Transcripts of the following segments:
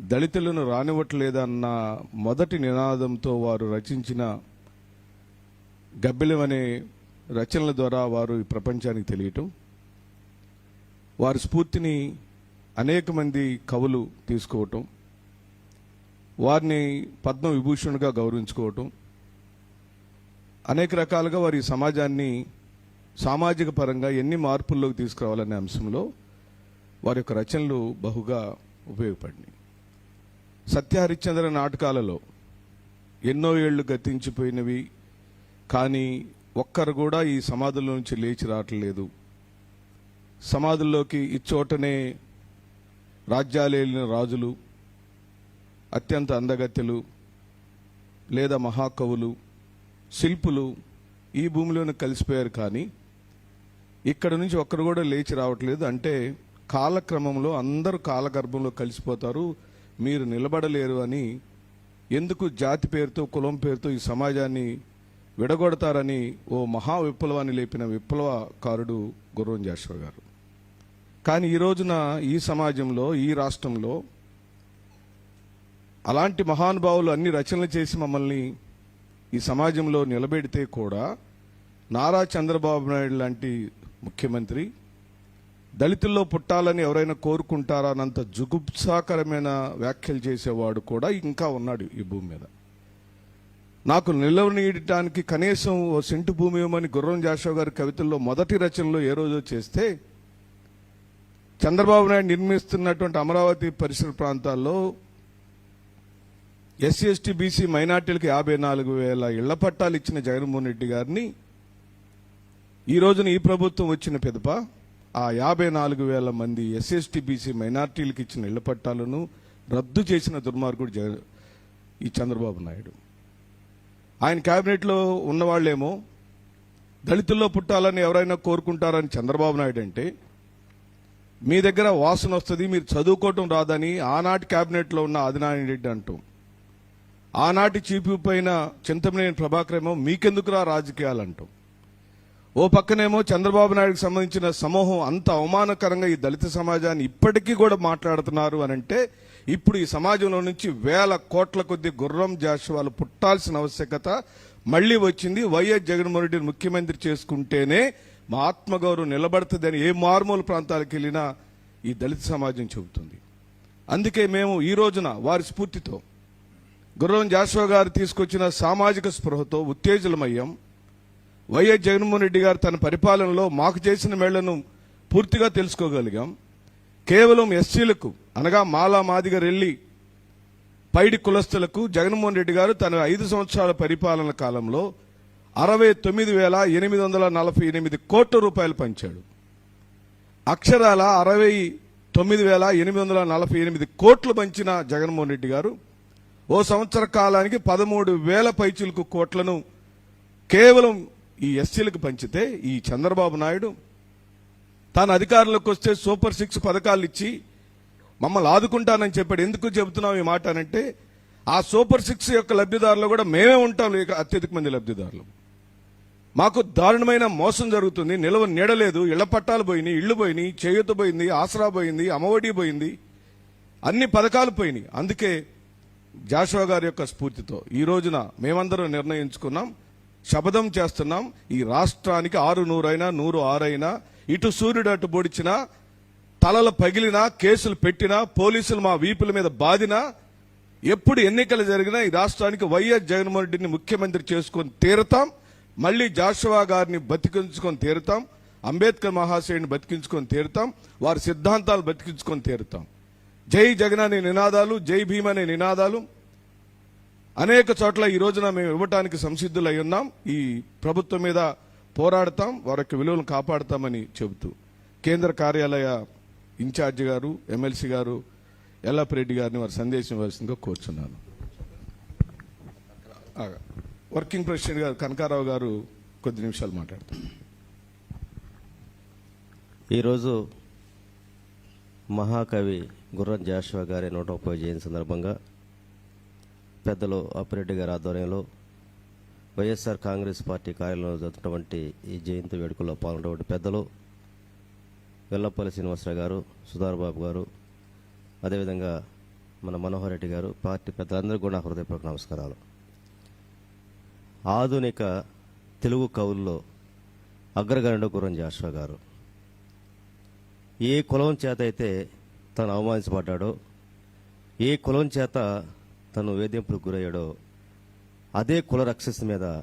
దళితులను రానివ్వట్లేదన్న మొదటి నినాదంతో వారు రచించిన గబ్బిలం అనే రచనల ద్వారా వారు ఈ ప్రపంచానికి తెలియటం వారి స్ఫూర్తిని అనేక మంది కవులు తీసుకోవటం వారిని పద్మ విభూషణుగా గౌరవించుకోవటం అనేక రకాలుగా వారి సమాజాన్ని సామాజిక పరంగా ఎన్ని మార్పుల్లోకి తీసుకురావాలనే అంశంలో వారి యొక్క రచనలు బహుగా ఉపయోగపడినాయి. సత్యహరిశ్చంద్ర నాటకాలలో ఎన్నో ఏళ్ళు గతించిపోయినవి కానీ ఒక్కరు కూడా ఈ సమాధుల నుంచి లేచి రావట్లేదు. సమాధుల్లోకి ఇచ్చోటనే రాజ్యాలేలిన రాజులు అత్యంత అందగత్యలు లేదా మహాకవులు శిల్పులు ఈ భూమిలోనే కలిసిపోయారు కానీ ఇక్కడ నుంచి ఒక్కరు కూడా లేచి రావట్లేదు. అంటే కాలక్రమంలో అందరూ కాలగర్భంలో కలిసిపోతారు. మీరు నిలబడలేరు అని ఎందుకు జాతి పేరుతో కులం పేరుతో ఈ సమాజాన్ని విడగొడతారని ఓ మహా విప్లవాన్ని లేపిన విప్లవకారుడు గుర్రం జాషువా గారు. కానీ ఈ రోజున ఈ సమాజంలో ఈ రాష్ట్రంలో అలాంటి మహానుభావులు అన్ని రచనలు చేసి మమ్మల్ని ఈ సమాజంలో నిలబెడితే కూడా నారా చంద్రబాబు నాయుడు లాంటి ముఖ్యమంత్రి దళితుల్లో పుట్టాలని ఎవరైనా కోరుకుంటారా అనంత జుగుప్సాకరమైన వ్యాఖ్యలు చేసేవాడు కూడా ఇంకా ఉన్నాడు ఈ భూమి మీద. నాకు నిలవనీయడానికి కనీసం ఓ సెంటు భూమి ఇవ్వమని గుర్రం జాషవ్ గారి కవితల్లో మొదటి రచనలో ఏ రోజో చేస్తే చంద్రబాబు నాయుడు నిర్మిస్తున్నటువంటి అమరావతి పరిసర ప్రాంతాల్లో ఎస్సీ ఎస్టీ బీసీ మైనార్టీలకు యాభై నాలుగు వేల ఇళ్ళ పట్టాలు ఇచ్చిన జగన్మోహన్ రెడ్డి గారిని ఈ రోజున ఈ ప్రభుత్వం వచ్చిన పెదప ఆ యాభై నాలుగు వేల మంది ఎస్సీ బీసీ మైనార్టీలకు ఇచ్చిన ఇళ్ళ పట్టాలను రద్దు చేసిన దుర్మార్గుడు జగ ఈ చంద్రబాబు నాయుడు. ఆయన క్యాబినెట్లో ఉన్నవాళ్ళేమో దళితుల్లో పుట్టాలని ఎవరైనా కోరుకుంటారని చంద్రబాబు నాయుడు అంటే మీ దగ్గర వాసన వస్తుంది మీరు చదువుకోవటం రాదని ఆనాటి క్యాబినెట్లో ఉన్న ఆదినారాయణ రెడ్డి అంటూ ఆనాటి చీపు పైన చింతమనేని ప్రభాకర్ ఏమో మీకెందుకురా రాజకీయాలు అంటాం ఓ పక్కనేమో చంద్రబాబు నాయుడుకు సంబంధించిన సమూహం అంత అవమానకరంగా ఈ దళిత సమాజాన్ని ఇప్పటికీ కూడా మాట్లాడుతున్నారు అని అంటే ఇప్పుడు ఈ సమాజంలో నుంచి వేల కోట్ల కొద్ది గుర్రం జాషువాలు పుట్టాల్సిన ఆవశ్యకత మళ్ళీ వచ్చింది. వైఎస్ జగన్మోహన్ రెడ్డిని ముఖ్యమంత్రి చేసుకుంటేనే మా ఆత్మగౌరవం నిలబడుతుందని ఏ మారుమూల ప్రాంతాలకు వెళ్ళినా ఈ దళిత సమాజం చెబుతుంది. అందుకే మేము ఈ రోజున వారి స్ఫూర్తితో గుర్రం జాషువా గారు తీసుకొచ్చిన సామాజిక స్పృహతో ఉత్తేజలమయ్యాం వైఎస్ జగన్మోహన్ రెడ్డి గారు తన పరిపాలనలో మాకు చేసిన మేళ్ళను పూర్తిగా తెలుసుకోగలిగాం. కేవలం ఎస్సీలకు అనగా మాలా మాదిగ రెల్లి పైడి కులస్తులకు జగన్మోహన్ రెడ్డి గారు తన ఐదు సంవత్సరాల పరిపాలన కాలంలో అరవై తొమ్మిది వేల ఎనిమిది వందల నలభై ఎనిమిది కోట్ల రూపాయలు పంచాడు. అక్షరాల అరవై తొమ్మిది వేల ఎనిమిది వందల నలభై ఎనిమిది కోట్లు పంచిన జగన్మోహన్ రెడ్డి గారు ఓ సంవత్సర కాలానికి పదమూడు వేల పైచులకు కోట్లను కేవలం ఈ ఎస్సీలకు పంచితే ఈ చంద్రబాబు నాయుడు తాను అధికారంలోకి వస్తే సూపర్ సిక్స్ పథకాలు ఇచ్చి మమ్మల్ని ఆదుకుంటానని చెప్పాడు. ఎందుకు చెబుతున్నాం ఈ మాట అనంటే ఆ సూపర్ సిక్స్ యొక్క లబ్ధిదారులు కూడా మేమే ఉంటాం లేక అత్యధిక మంది లబ్ధిదారులు. మాకు దారుణమైన మోసం జరుగుతుంది. నిలవ నీడలేదు ఇళ్ళ పట్టాలు పోయినాయి ఇళ్ళు పోయినాయి చేయూత పోయింది ఆసరా పోయింది అమ్మఒడి పోయింది. అన్ని పథకాలు పోయినాయి. అందుకే జాషువా గారి యొక్క స్ఫూర్తితో ఈ రోజున మేమందరం నిర్ణయించుకున్నాం. శపథం చేస్తున్నాం. ఈ రాష్ట్రానికి ఆరు నూరైనా నూరు ఆరైనా ఇటు సూర్యుడు అటు పొడిచినా తలలు పగిలినా కేసులు పెట్టినా పోలీసులు మా వీపుల మీద బాధినా ఎప్పుడు ఎన్నికలు జరిగినా ఈ రాష్ట్రానికి వైఎస్ జగన్మోహన్ రెడ్డిని ముఖ్యమంత్రి చేసుకొని తీరుతాం. మళ్ళీ జాషువా గారిని బతికించుకొని తీరుతాం. అంబేద్కర్ మహాశయుని బతికించుకొని తీరుతాం. వారి సిద్ధాంతాలు బతికించుకొని తీరుతాం. జై జగన్ అనే నినాదాలు జై భీమ్ అనే నినాదాలు అనేక చోట్ల ఈ రోజున మేము ఇవ్వటానికి సంసిద్ధులై ఉన్నాం. ఈ ప్రభుత్వం మీద పోరాడతాం వారి యొక్క విలువలను కాపాడతామని చెబుతూ. కేంద్ర కార్యాలయ ఇన్ఛార్జి గారు ఎమ్మెల్సీ గారు ఎల్లప్పరెడ్డి గారిని వారి సందేశం ఇవ్వాల్సిందిగా కోరుచున్నాను. వర్కింగ్ ప్రెసిడెంట్ గారు కనకారావు గారు కొద్ది నిమిషాలు మాట్లాడతారు. ఈరోజు మహాకవి గుర్రం జాషువా గారి నూట ముప్పై జయంతి సందర్భంగా పెద్దలు అప్పిరెడ్డి గారి ఆధ్వర్యంలో వైఎస్ఆర్ కాంగ్రెస్ పార్టీ కార్యాలయంలో జరుగుతున్నటువంటి ఈ జయంతి వేడుకల్లో పాల్గొన్నటువంటి పెద్దలు వెల్లపల్లి శ్రీనివాసరావు గారు సుధారబాబు గారు అదేవిధంగా మన మనోహర్ రెడ్డి గారు పార్టీ పెద్దలందరికీ కూడా హృదయపూర్వక నమస్కారాలు. ఆధునిక తెలుగు కవుల్లో అగ్రగణుడు గురం జాషువా గారు. ఏ కులం చేత అయితే తను అవమానించబడ్డాడో ఏ కులం చేత తను వేధింపులకు గురయ్యాడో అదే కుల రక్షస్ మీద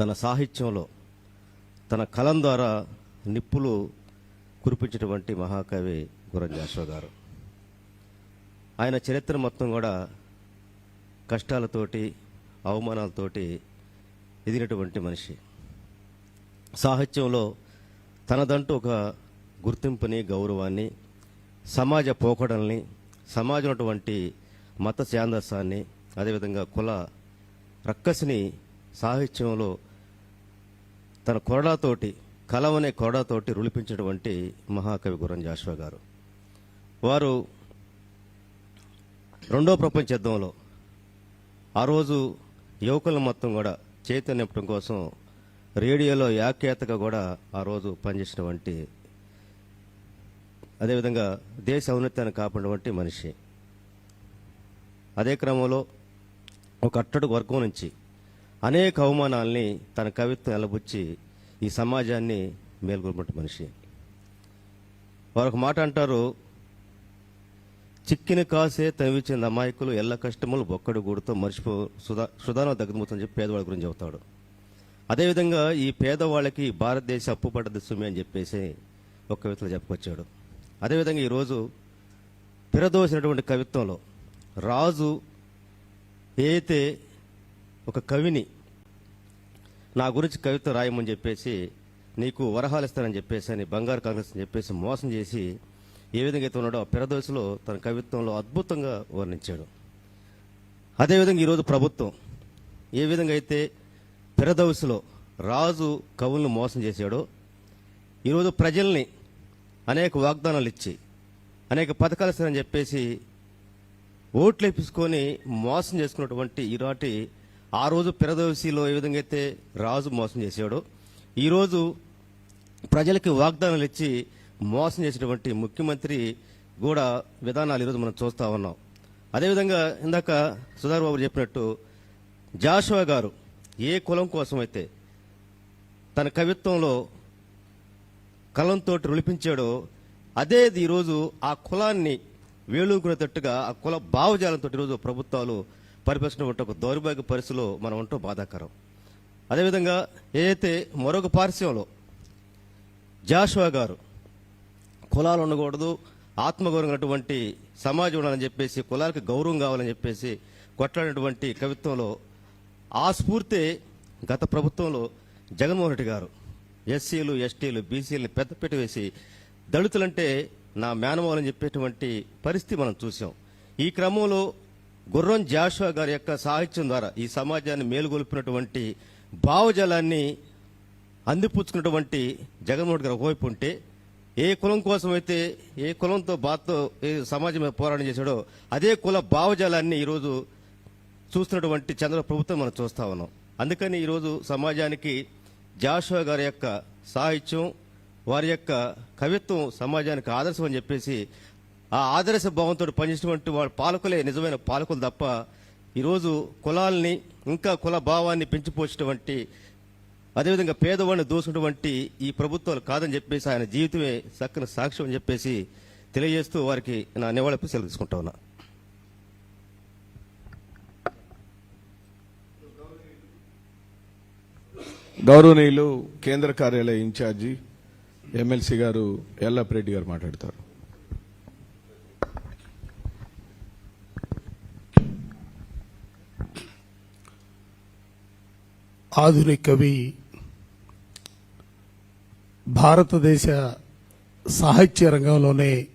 తన సాహిత్యంలో తన కలం ద్వారా నిప్పులు కురిపించినటువంటి మహాకవి గురం గారు. ఆయన చరిత్ర మొత్తం కూడా కష్టాలతోటి అవమానాలతోటి ఎదిగినటువంటి మనిషి. సాహిత్యంలో తనదంటూ ఒక గుర్తింపుని గౌరవాన్ని సమాజ పోకడల్ని సమాజం అటువంటి మత శాందస్సాన్ని అదేవిధంగా కుల రక్కసిని సాహిత్యంలో తన కొరడాతోటి కలం అనే కొరడాతోటి రులిపించినటువంటి మహాకవి గురం జాషువా గారు. వారు రెండో ప్రపంచ యుద్ధంలో ఆ రోజు యువకులను మొత్తం కూడా చైతన్యపడం కోసం రేడియోలో యాఖ్యాతగా కూడా ఆ రోజు పనిచేసినటువంటి అదేవిధంగా దేశ ఔన్నత్యాన్ని కాపాడినటువంటి మనిషి. అదే క్రమంలో ఒక అట్టడు వర్గం నుంచి అనేక అవమానాల్ని తన కవిత్వం ఎలబుచ్చి ఈ సమాజాన్ని మేల్కొల్పటి మనిషి. వారు ఒక మాట అంటారు చిక్కిన కాసే తవిచిన అమాయకులు ఎల్ల కష్టములు బొక్కడు గూడుతో మర్చిపో సుధా సుధాన దగ్గరమవుతుందని చెప్పి పేదవాళ్ళ గురించి చెబుతాడు. అదేవిధంగా ఈ పేదవాళ్ళకి భారతదేశ అప్పు పడ్డది సుమి అని చెప్పేసి ఒక కవితలో చెప్పుకొచ్చాడు. అదేవిధంగా ఈరోజు పిరదోసినటువంటి కవిత్వంలో రాజు ఏతే ఒక కవిని. నా గురించి కవిత రాయమని చెప్పేసి నీకు వరహాలు ఇస్తానని చెప్పేసి అని బంగారు కాంగ్రెస్ అని చెప్పేసి మోసం చేసి ఏ విధంగా అయితే ఉన్నాడో ఆ తన కవిత్వంలో అద్భుతంగా వర్ణించాడు. అదేవిధంగా ఈరోజు ప్రభుత్వం ఏ విధంగా అయితే పెరదవసులో రాజు కవులను మోసం చేశాడో ఈరోజు ప్రజల్ని అనేక వాగ్దానాలు ఇచ్చి అనేక పథకాలు ఇస్తారని చెప్పేసి ఓట్లు వేపించుకొని మోసం చేసుకున్నటువంటి ఈనాటి ఆ రోజు పిరదోసిలో ఏ విధంగా అయితే రాజు మోసం చేశాడో ఈరోజు ప్రజలకి వాగ్దానాలు ఇచ్చి మోసం చేసినటువంటి ముఖ్యమంత్రి కూడా విధానాలు ఈరోజు మనం చూస్తూ ఉన్నాం. అదేవిధంగా ఇందాక సుధార్ బాబు చెప్పినట్టు జాషువా గారు ఏ కులం కోసం అయితే తన కవిత్వంలో కలంతో రులిపించాడో అదే ఈరోజు ఆ కులాన్ని వేలుకునేటట్టుగా ఆ కుల భావజాలంతో ఈరోజు ప్రభుత్వాలు పరిపరిచినటువంటి ఒక దౌర్భాగ్య పరిస్థితిలో మనం ఉంటూ బాధాకరం. అదేవిధంగా ఏదైతే మరొక పార్శ్వంలో జాషువా గారు కులాలు ఉండకూడదు ఆత్మగౌరవం అటువంటి సమాజం ఉండాలని చెప్పేసి కులాలకు గౌరవం కావాలని చెప్పేసి కొట్లాడినటువంటి కవిత్వంలో ఆ స్ఫూర్తి గత ప్రభుత్వంలో జగన్మోహన్ రెడ్డి గారు ఎస్సీలు ఎస్టీలు బీసీలను పెద్దపీట వేసి దళితులంటే నా మేనమాలని చెప్పేటువంటి పరిస్థితి మనం చూసాం. ఈ క్రమంలో గుర్రం జాషువా గారి యొక్క సాహిత్యం ద్వారా ఈ సమాజాన్ని మేలుగొల్పినటువంటి భావజాలాన్ని అందిపుచ్చుకున్నటువంటి జగన్మోహన్ గారు ఒకవైపు ఉంటే ఏ కులం కోసం అయితే ఏ కులంతో బాధతో ఏ సమాజం మీద పోరాటం చేశాడో అదే కుల భావజాలాన్ని ఈరోజు చూస్తున్నటువంటి చంద్ర ప్రభుత్వం మనం చూస్తా ఉన్నాం. అందుకని ఈరోజు సమాజానికి జాషువా గారి యొక్క సాహిత్యం వారి యొక్క కవిత్వం సమాజానికి ఆదర్శం అని చెప్పేసి ఆ ఆదర్శ భావంతో పనిచేసినటువంటి వాళ్ళ పాలకులే నిజమైన పాలకులు తప్ప ఈరోజు కులాల్ని ఇంకా కుల భావాన్ని పెంచిపోసినటువంటి అదేవిధంగా పేదవాడిని దూసినటువంటి ఈ ప్రభుత్వాలు కాదని చెప్పేసి ఆయన జీవితమే చక్కని సాక్ష్యం అని చెప్పేసి తెలియజేస్తూ వారికి నా నివాళి సెలవు తీసుకుంటా ఉన్నా. గౌరవనీయులు కేంద్ర కార్యాలయ ఇన్ఛార్జి ఎమ్మెల్సీ గారు ఎల్లప్రెడ్డి గారు మాట్లాడతారు. ఆధునిక కవి భారతదేశ సాహిత్య రంగంలోనే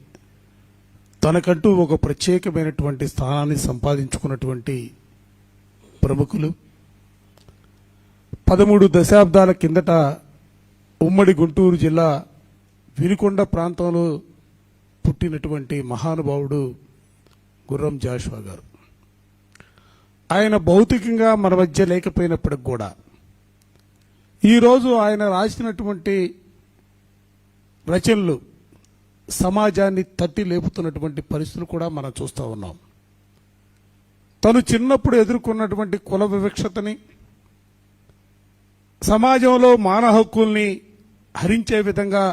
తనకంటూ ఒక ప్రత్యేకమైనటువంటి స్థానాన్ని సంపాదించుకున్నటువంటి ప్రముఖులు. పదమూడు దశాబ్దాల కిందట ఉమ్మడి గుంటూరు జిల్లా వినుకొండ ప్రాంతంలో పుట్టినటువంటి మహానుభావుడు గుర్రం జాషువా గారు. ఆయన భౌతికంగా మన మధ్య లేకపోయినప్పటికి కూడా ఈరోజు ఆయన రాసినటువంటి రచనలు సమాజాన్ని తట్టి లేపుతున్నటువంటి పరిస్థితులు కూడా మనం చూస్తూ ఉన్నాం. తను చిన్నప్పుడు ఎదుర్కొన్నటువంటి కుల వివక్షతని సమాజంలో మానవ హక్కుల్ని హరించే విధంగా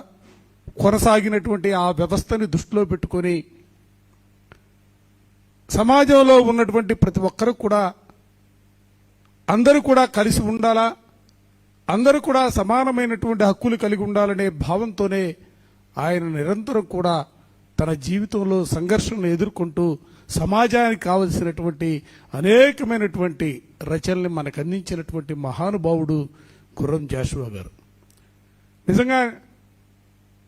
కొనసాగినటువంటి ఆ వ్యవస్థని దృష్టిలో పెట్టుకొని సమాజంలో ఉన్నటువంటి ప్రతి ఒక్కరూ కూడా అందరూ కూడా కలిసి ఉండాలా? అందరూ కూడా సమానమైనటువంటి హక్కులు కలిగి ఉండాలనే భావంతోనే ఆయన నిరంతరం కూడా తన జీవితంలో సంఘర్షణను ఎదుర్కొంటూ సమాజానికి కావలసినటువంటి అనేకమైనటువంటి రచనల్ని మనకు అందించినటువంటి మహానుభావుడు గుర్రం జాషువా గారు. నిజంగా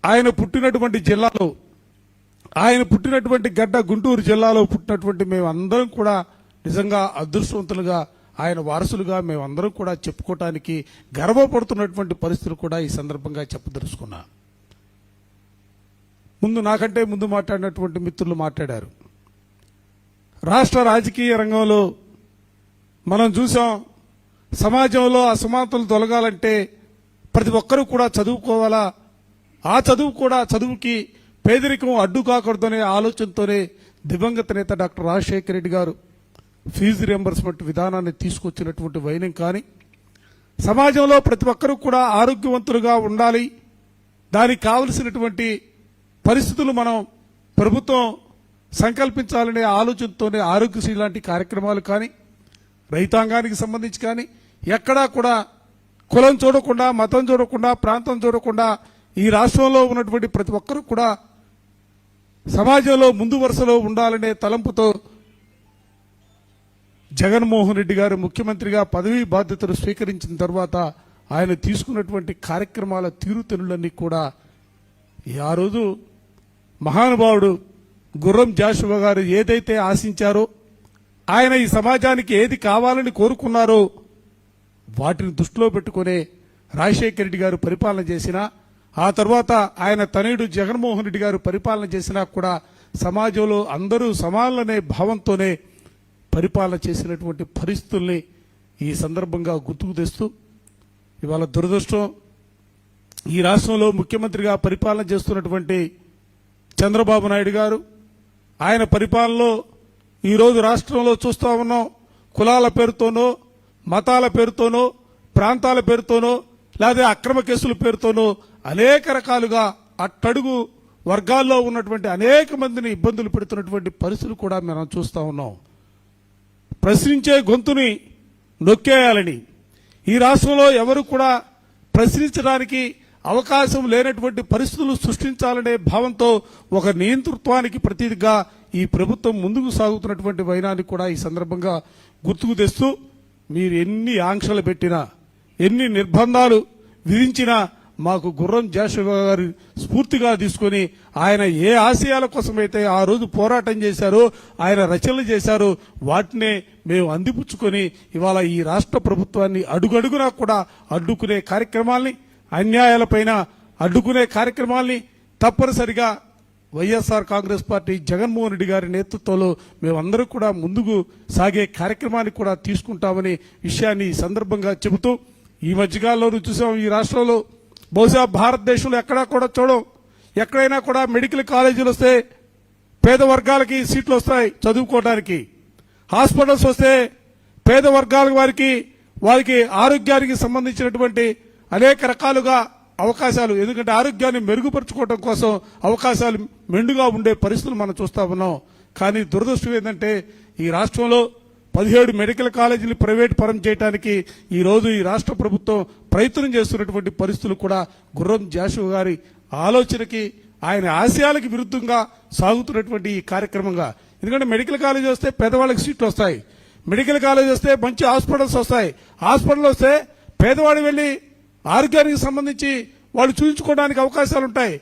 ఆయన పుట్టినటువంటి జిల్లాలో ఆయన పుట్టినటువంటి గడ్డ గుంటూరు జిల్లాలో పుట్టినటువంటి మేమందరం కూడా నిజంగా అదృష్టవంతులుగా ఆయన వారసులుగా మేమందరం కూడా చెప్పుకోవటానికి గర్వపడుతున్నటువంటి పరిస్థితులు కూడా ఈ సందర్భంగా చెప్పదలుచుకున్నా. ముందు నాకంటే ముందు మాట్లాడినటువంటి మిత్రులు మాట్లాడారు. రాష్ట్ర రాజకీయ రంగంలో మనం చూసాం సమాజంలో అసమానతలు తొలగాలంటే ప్రతి ఒక్కరూ కూడా చదువుకోవాలా? ఆ చదువు కూడా చదువుకి పేదరికం అడ్డు కాకూడదనే ఆలోచనతోనే దివంగత నేత డాక్టర్ రాజశేఖర రెడ్డి గారు ఫీజు రియంబర్స్మెంట్ విధానాన్ని తీసుకొచ్చినటువంటి వైనం కానీ సమాజంలో ప్రతి ఒక్కరూ కూడా ఆరోగ్యవంతులుగా ఉండాలి. దానికి కావలసినటువంటి పరిస్థితులు మనం ప్రభుత్వం సంకల్పించాలనే ఆలోచనతోనే ఆరోగ్యశ్రీ లాంటి కార్యక్రమాలు కానీ రైతాంగానికి సంబంధించి కానీ ఎక్కడా కూడా కులం చూడకుండా మతం చూడకుండా ప్రాంతం చూడకుండా ఈ రాష్ట్రంలో ఉన్నటువంటి ప్రతి ఒక్కరూ కూడా సమాజంలో ముందు వరుసలో ఉండాలనే తలంపుతో జగన్మోహన్ రెడ్డి గారు ముఖ్యమంత్రిగా పదవీ బాధ్యతలు స్వీకరించిన తర్వాత ఆయన తీసుకున్నటువంటి కార్యక్రమాల తీరుతెనులన్నీ కూడా ఆ రోజు మహానుభావుడు గుర్రం జాషువా గారు ఏదైతే ఆశించారో ఆయన ఈ సమాజానికి ఏది కావాలని కోరుకున్నారో వాటిని దృష్టిలో పెట్టుకునే రాజశేఖర రెడ్డి గారు పరిపాలన చేసినా ఆ తర్వాత ఆయన తనయుడు జగన్మోహన్ రెడ్డి గారు పరిపాలన చేసినా కూడా సమాజంలో అందరూ సమానులనే భావంతోనే పరిపాలన చేసినటువంటి పరిస్థితుల్ని ఈ సందర్భంగా గుర్తుకు తెస్తూ ఇవాళ దురదృష్టం ఈ రాష్ట్రంలో ముఖ్యమంత్రిగా పరిపాలన చేస్తున్నటువంటి చంద్రబాబు నాయుడు గారు ఆయన పరిపాలనలో ఈరోజు రాష్ట్రంలో చూస్తా ఉన్నాం కులాల పేరుతోనో మతాల పేరుతోనో ప్రాంతాల పేరుతోనో లేదా అక్రమ కేసుల పేరుతోనో అనేక రకాలుగా అట్టడుగు వర్గాల్లో ఉన్నటువంటి అనేక మందిని ఇబ్బందులు పెడుతున్నటువంటి పరిస్థితులు కూడా మనం చూస్తా ఉన్నాం. ప్రశ్నించే గొంతుని నొక్కేయాలని. ఈ రాష్ట్రంలో ఎవరు కూడా ప్రశ్నించడానికి అవకాశం లేనటువంటి పరిస్థితులు సృష్టించాలనే భావంతో ఒక నియంతృత్వానికి ప్రతిదిగా ఈ ప్రభుత్వం ముందుకు సాగుతున్నటువంటి వైనాన్ని కూడా ఈ సందర్భంగా గుర్తుకు తెస్తూ మీరు ఎన్ని ఆంక్షలు పెట్టినా ఎన్ని నిర్బంధాలు విధించినా మాకు గుర్రం జాషువా గారు స్ఫూర్తిగా తీసుకొని ఆయన ఏ ఆశయాల కోసమైతే ఆ రోజు పోరాటం చేశారో ఆయన రచనలు చేశారో వాటినే మేము అందిపుచ్చుకొని ఇవాళ ఈ రాష్ట్ర ప్రభుత్వాన్ని అడుగడుగునా కూడా అడ్డుకునే కార్యక్రమాల్ని అన్యాయాలపైన అడ్డుకునే కార్యక్రమాల్ని తప్పనిసరిగా YSR Congress party Jaganmohan Reddy గారి నేతృత్వంలో మేమందరూ కూడా ముందుకు సాగే కార్యక్రమాన్ని కూడా తీసుకుంటామని విషయాన్ని ఈ సందర్భంగా చెబుతూ ఈ మధ్యకాలంలో చూసాం ఈ రాష్ట్రంలో. బహుశా భారతదేశంలో ఎక్కడా కూడా చూడం. ఎక్కడైనా కూడా మెడికల్ కాలేజీలు వస్తే పేద వర్గాలకి సీట్లు వస్తాయి చదువుకోవడానికి హాస్పిటల్స్ వస్తే పేద వర్గాల వారికి వారికి ఆరోగ్యానికి సంబంధించినటువంటి అనేక రకాలుగా అవకాశాలు ఎందుకంటే ఆరోగ్యాన్ని మెరుగుపరచుకోవడం కోసం అవకాశాలు మెండుగా ఉండే పరిస్థితులు మనం చూస్తా ఉన్నాం. కానీ దురదృష్టం ఏంటంటే ఈ రాష్ట్రంలో పదిహేడు మెడికల్ కాలేజీలు ప్రైవేట్ పరం చేయడానికి ఈ రోజు ఈ రాష్ట్ర ప్రభుత్వం ప్రయత్నం చేస్తున్నటువంటి పరిస్థితులు కూడా గుర్రం జాషువా గారి ఆలోచనకి ఆయన ఆశయాలకు విరుద్ధంగా సాగుతున్నటువంటి ఈ కార్యక్రమంగా. ఎందుకంటే మెడికల్ కాలేజ్ వస్తే పేదవాళ్ళకి సీట్లు వస్తాయి. మెడికల్ కాలేజ్ వస్తే మంచి హాస్పిటల్స్ వస్తాయి. హాస్పిటల్ వస్తే పేదవాడు వెళ్ళి ఆరోగ్యానికి సంబంధించి వాళ్ళు చూపించుకోవడానికి అవకాశాలు ఉంటాయి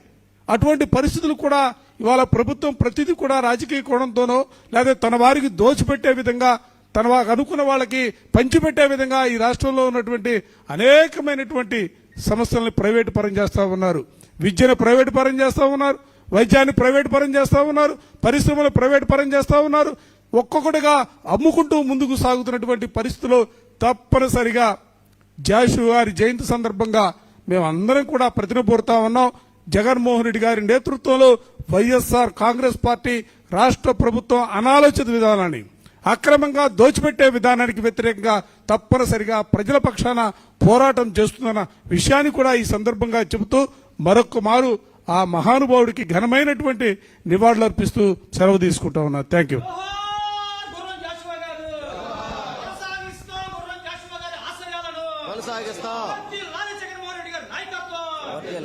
అటువంటి పరిస్థితులు కూడా ఇవాళ ప్రభుత్వం ప్రతిదీ కూడా రాజకీయ కోణంతోనో లేదా తన వారికి దోచిపెట్టే విధంగా తన వారికి అనుకున్న వాళ్ళకి పంచిపెట్టే విధంగా ఈ రాష్ట్రంలో ఉన్నటువంటి అనేకమైనటువంటి సమస్యలను ప్రైవేటు పరం చేస్తూ ఉన్నారు. విద్యను ప్రైవేటు పరం చేస్తూ ఉన్నారు. వైద్యాన్ని ప్రైవేటు పరం చేస్తూ ఉన్నారు. పరిశ్రమలు ప్రైవేటు పరం చేస్తూ ఉన్నారు. ఒక్కొక్కటిగా అమ్ముకుంటూ ముందుకు సాగుతున్నటువంటి పరిస్థితులు తప్పనిసరిగా జాషు గారి జయంతి సందర్భంగా మేము అందరం కూడా ప్రతినపూరుతా ఉన్నాం. జగన్మోహన్ రెడ్డి గారి నేతృత్వంలో వైఎస్ఆర్ కాంగ్రెస్ పార్టీ రాష్ట్ర ప్రభుత్వం అనాలోచిత విధానాన్ని అక్రమంగా దోచిపెట్టే విధానానికి వ్యతిరేకంగా తప్పనిసరిగా ప్రజల పక్షాన పోరాటం చేస్తుందన్న విషయాన్ని కూడా ఈ సందర్భంగా చెబుతూ మరొక మారు ఆ మహానుభావుడికి ఘనమైనటువంటి నివాళులర్పిస్తూ సెలవు తీసుకుంటా ఉన్నా. థ్యాంక్ యూ జోహార్ గుర్రం జాషువా గారు కొనసాగిస్తాం గుర్రం జాషువా గారి ఆశయాలను కొనసాగిస్తాం పార్టీ లాలి జగన్మోహన్ రెడ్డి గారి నాయకత్వం లాలి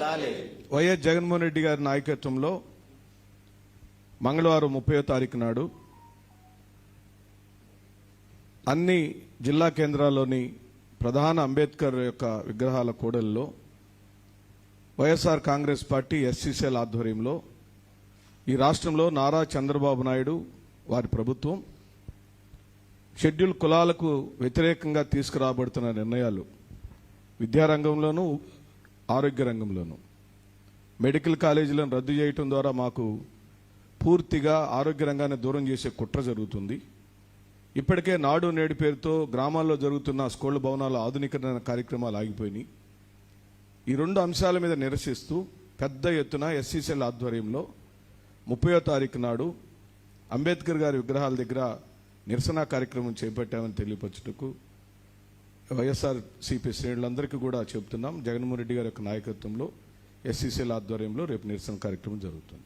వైఎస్ జగన్మోహన్ రెడ్డి గారి నాయకత్వంలో మంగళవారం ముప్పయో తారీఖు నాడు అన్ని జిల్లా కేంద్రాల్లోని ప్రధాన అంబేద్కర్ యొక్క విగ్రహాల కూడలిలో వైఎస్ఆర్ కాంగ్రెస్ పార్టీ ఎస్సీసీఎల్ ఆధ్వర్యంలో ఈ రాష్ట్రంలో నారా చంద్రబాబు నాయుడు వారి ప్రభుత్వం షెడ్యూల్ కులాలకు వ్యతిరేకంగా తీసుకురాబడుతున్న నిర్ణయాలు విద్యారంగంలోనూ ఆరోగ్య రంగంలోనూ మెడికల్ కాలేజీలను రద్దు చేయటం ద్వారా మాకు పూర్తిగా ఆరోగ్య రంగాన్ని దూరం చేసే కుట్ర జరుగుతుంది. ఇప్పటికే నాడు నేడు పేరుతో గ్రామాల్లో జరుగుతున్న స్కూళ్ళ భవనాల ఆధునీకరణ కార్యక్రమాలు ఆగిపోయినాయి. ఈ రెండు అంశాల మీద నిరసిస్తూ పెద్ద ఎత్తున ఎస్సీసీఎల్ ఆధ్వర్యంలో ముప్పయో తారీఖు నాడు అంబేద్కర్ గారి విగ్రహాల దగ్గర నిరసన కార్యక్రమం చేపట్టామని తెలియపరచుటకు వైఎస్ఆర్ సిపి శ్రేణులందరికీ కూడా చెబుతున్నాం జగన్మోహన్ రెడ్డి గారి యొక్క నాయకత్వంలో ఎస్సీసీల ఆధ్వర్యంలో రేపు నిరసన కార్యక్రమం జరుగుతుంది.